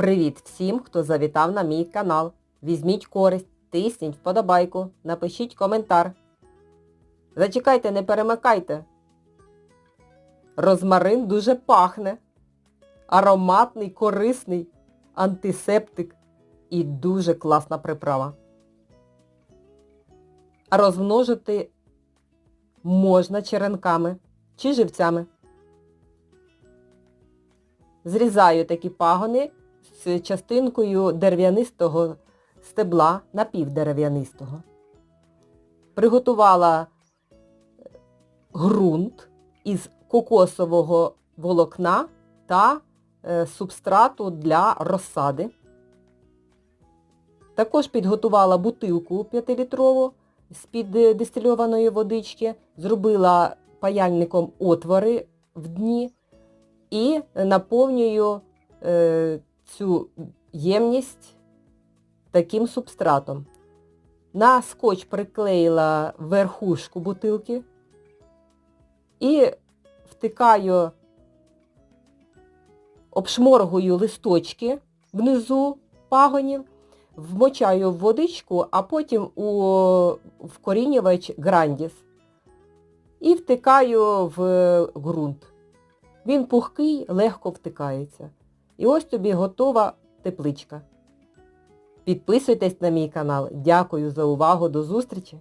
Привіт всім, хто завітав на мій канал. Візьміть користь, тисніть вподобайку, напишіть коментар. Зачекайте, не перемикайте. Розмарин дуже пахне. Ароматний, корисний, антисептик і дуже класна приправа. Розмножити можна черенками чи живцями. Зрізаю такі пагони з частинкою дерев'янистого стебла напівдерев'янистого. Приготувала ґрунт із кокосового волокна та е, субстрату для розсади. Також підготувала бутилку 5-літрову з-під е, дистильованої водички, зробила паяльником отвори в дні і наповнюю е, цю ємність таким субстратом. На скотч приклеїла верхушку бутилки і втикаю, обшморгую листочки внизу пагонів, вмочаю в водичку, а потім у вкорінювач грандіс і втикаю в ґрунт. Він пухкий, легко втикається. І ось тобі готова тепличка. Підписуйтесь на мій канал. Дякую за увагу. До зустрічі!